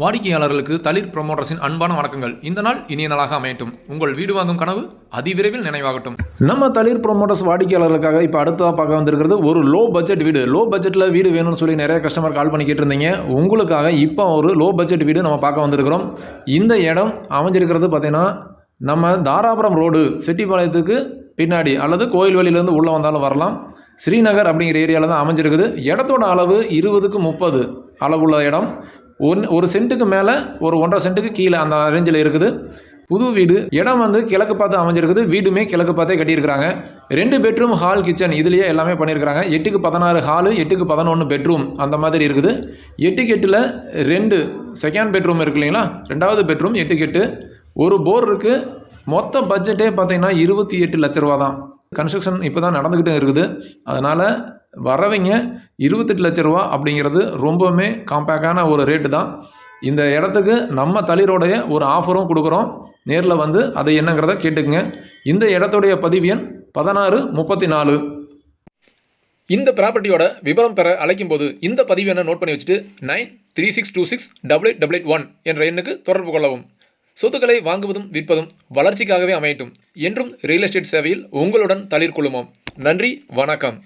வாடிக்கையாளர்களுக்கு தளிர் ப்ரொமோட்டர்ஸின் அன்பான வணக்கங்கள். இந்த நாள் இனிய நாளாக அமையட்டும். உங்கள் வீடு வாங்கும் கனவு அதிவிரைவில் நினைவாகட்டும். நம்ம தளிர் ப்ரொமோட்டர்ஸ் வாடிக்கையாளர்களுக்காக இப்போ அடுத்ததாக பார்க்க வந்திருக்கிறது ஒரு லோ பட்ஜெட் வீடு. லோ பட்ஜெட்டில் வீடு வேணும்னு சொல்லி நிறைய கஸ்டமர் கால் பண்ணி கேட்டிருந்தீங்க உங்களுக்காக இப்போ ஒரு லோ பட்ஜெட் வீடு நம்ம பார்க்க வந்திருக்கிறோம். இந்த இடம் அமைஞ்சிருக்கிறது பார்த்தீங்கன்னா நம்ம தாராபுரம் ரோடு செட்டிப்பாளையத்துக்கு பின்னாடி அல்லது கோயில் வழியிலேருந்து உள்ளே வந்தாலும் வரலாம். ஸ்ரீநகர் அப்படிங்கிற ஏரியாவில் தான் அமைஞ்சிருக்குது. இடத்தோட அளவு இருபதுக்கு முப்பது அளவுள்ள இடம். ஒன் ஒரு சென்ட்டுக்கு மேலே ஒரு ஒன்றரை சென்ட்டுக்கு கீழே அந்த ரேஞ்சில் இருக்குது. புது வீடு இடம் வந்து கிழக்கு பார்த்து அமைஞ்சிருக்குது. வீடுமே கிழக்கு பார்த்தே கட்டியிருக்கிறாங்க. ரெண்டு பெட்ரூம் ஹால் கிச்சன் இதுலேயே எல்லாமே பண்ணியிருக்கிறாங்க. எட்டுக்கு பதினாறு ஹாலு எட்டுக்கு பதினொன்று பெட்ரூம் அந்த மாதிரி இருக்குது. எட்டுக்கு எட்டில் ரெண்டு செகண்ட் பெட்ரூம் இருக்கு இல்லைங்களா? ரெண்டாவது பெட்ரூம் எட்டுக்கு எட்டு ஒரு போர் இருக்குது மொத்த பட்ஜெட்டே பார்த்தீங்கன்னா இருபத்தி எட்டு லட்ச ரூபா தான் கன்ஸ்ட்ரக்ஷன் இப்போ தான் நடந்துக்கிட்டு இருக்குது. அதனால் வரவங்க இருபத்தெட்டு லட்ச ரூபா அப்படிங்கிறது ரொம்பவுமே காம்பேக்டான ஒரு ரேட்டு தான். இந்த இடத்துக்கு நம்ம தளிரோடைய ஒரு ஆஃபரும் கொடுக்குறோம். நேரில் வந்து அதை என்னங்கிறத கேட்டுக்குங்க. இந்த இடத்துடைய பதிவு எண் பதினாறு முப்பத்தி நாலு இந்த ப்ராப்பர்ட்டியோட விவரம் பெற அழைக்கும் போது இந்த பதிவு எண்ணை நோட் பண்ணி வச்சுட்டு nine three six two six double eight double eight one என்ற எண்ணுக்கு தொடர்பு கொள்ளவும். சொத்துக்களை வாங்குவதும் விற்பதும் வளர்ச்சிக்காகவே அமையட்டும் என்றும் ரியல் எஸ்டேட் சேவையில் உங்களுடன் தளிர் குழுமம் நன்றி வணக்கம்.